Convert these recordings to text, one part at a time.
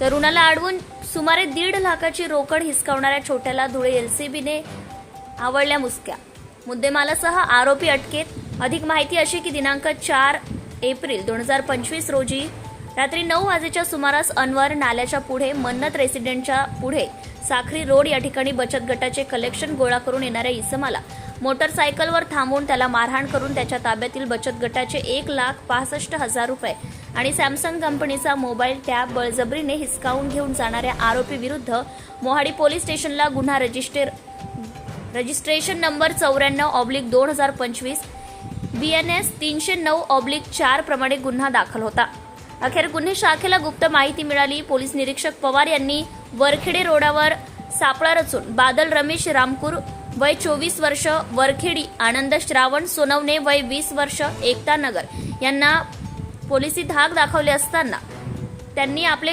तरुणाला अडवून सुमारे दीड लाखाची रोकड हिसकावणाऱ्या छोट्याला धुळे एलसीबीने आवडल्या मुसक्या. मुद्देमालासह आरोपी अटकेत. अधिक माहिती अशी की दिनांक चार एप्रिल दोन हजार पंचवीस रोजी रात्री नऊ वाजेच्या सुमारास अनवर नाल्याच्या पुढे मन्नत रेसिडेंटच्या पुढे साखरी रोड या ठिकाणी बचत गटाचे कलेक्शन गोळा करून येणाऱ्या इसमाला मोटरसायकलवर थांबवून त्याला मारहाण करून त्याच्या ताब्यातील बचत गटाचे एक लाख पासष्ट हजार रुपये आणि सॅमसंग कंपनीचा मोबाईल टॅब बळजबरीने हिसकावून घेऊन जाणाऱ्या आरोपी विरुद्ध मोहाडी पोलीस स्टेशनला गुन्हा रजिस्टर रजिस्ट्रेशन नंबर चौऱ्याण्णव ऑब्लिक दोन हजार पंचवीस बी एन एस तीनशे नऊ ऑब्लिक चार प्रमाणे गुन्हा दाखल होता. अखेर गुन्हे शाखेला गुप्त माहिती मिळाली. पोलीस निरीक्षक पवार यांनी वरखेडे रोडावर सापळा रचून बादल रमेश रामपूर वय चोवीस वर्ष वरखेडी आनंद श्रावण सोनवणे वय वीस वर्ष एकता नगर यांना पोलिसी धाक दाखवले असताना त्यांनी आपले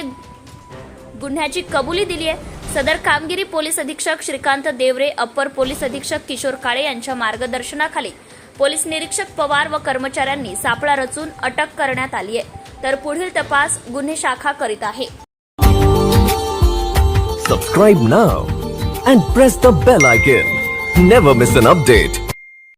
गुन्ह्याची कबुली दिली आहे सदर कामगिरी पोलीस अधीक्षक श्रीकांत देवरे अप्पर पोलीस अधीक्षक किशोर काळे यांच्या मार्गदर्शनाखाली पोलीस निरीक्षक पवार व कर्मचाऱ्यांनी सापळा रचून अटक करण्यात आली आहे तर पुढील तपास गुन्हे शाखा करीत आहे. Subscribe now and press the bell icon never miss an update